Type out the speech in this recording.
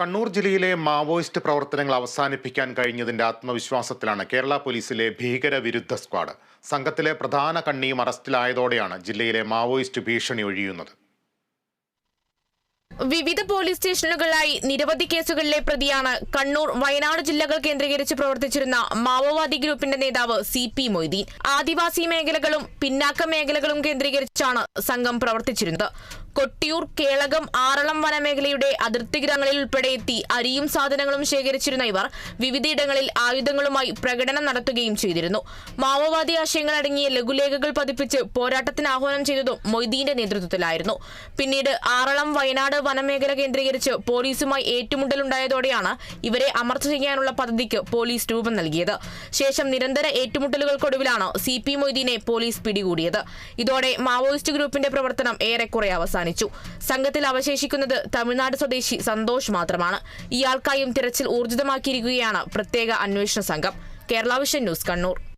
കണ്ണൂർ ജില്ലയിലെ മാവോയിസ്റ്റ് പ്രവർത്തനങ്ങൾ അവസാനിപ്പിക്കാൻ കഴിഞ്ഞതിന്റെ ആത്മവിശ്വാസത്തിലാണ് കേരള പോലീസിലെ ഭീകരവിരുദ്ധ സ്ക്വാഡ്. സംഘത്തിലെ പ്രധാന കണ്ണിയും അറസ്റ്റിലായതോടെയാണ് ജില്ലയിലെ മാവോയിസ്റ്റ് ഭീഷണി ഒഴിയുന്നത്. വിവിധ പോലീസ് സ്റ്റേഷനുകളിലായി നിരവധി കേസുകളിലെ പ്രതിയാണ് കണ്ണൂർ വയനാട് ജില്ലകൾ കേന്ദ്രീകരിച്ച് പ്രവർത്തിച്ചിരുന്ന മാവോവാദി ഗ്രൂപ്പിന്റെ നേതാവ് സി പി മൊയ്തീൻ. ആദിവാസി മേഖലകളും പിന്നാക്ക മേഖലകളും കേന്ദ്രീകരിച്ചാണ് സംഘം പ്രവർത്തിച്ചിരുന്നത്. കൊട്ടിയൂർ കേളകം ആറളം വനമേഖലയുടെ അതിർത്തി ഗ്രഹങ്ങളിൽ ഉൾപ്പെടെ എത്തി അരിയും സാധനങ്ങളും ശേഖരിച്ചിരുന്ന ഇവർ വിവിധയിടങ്ങളിൽ ആയുധങ്ങളുമായി പ്രകടനം നടത്തുകയും ചെയ്തിരുന്നു. മാവോവാദി ആശയങ്ങൾ അടങ്ങിയ ലഘുലേഖകൾ പതിപ്പിച്ച് പോരാട്ടത്തിന് ആഹ്വാനം ചെയ്തതും മൊയ്തീന്റെ നേതൃത്വത്തിലായിരുന്നു. പിന്നീട് ആറളം വയനാട് വനമേഖല കേന്ദ്രീകരിച്ച് പോലീസുമായി ഏറ്റുമുട്ടലുണ്ടായതോടെയാണ് ഇവരെ അമർച്ച ചെയ്യാനുള്ള പദ്ധതിക്ക് പോലീസ് രൂപം നൽകിയത്. ശേഷം നിരന്തര ഏറ്റുമുട്ടലുകൾക്കൊടുവിലാണ് സി പി മൊയ്തീനെ പോലീസ് പിടികൂടിയത്. ഇതോടെ മാവോയിസ്റ്റ് ഗ്രൂപ്പിന്റെ പ്രവർത്തനം ഏറെക്കുറെ അവസാനിച്ചു. സംഘത്തിൽ അവശേഷിക്കുന്നത് തമിഴ്നാട് സ്വദേശി സന്തോഷ് മാത്രമാണ്. ഇയാൾക്കായും തിരച്ചിൽ ഊർജിതമാക്കിയിരിക്കുകയാണ് പ്രത്യേക അന്വേഷണ സംഘം. Kerala vision news Kannur.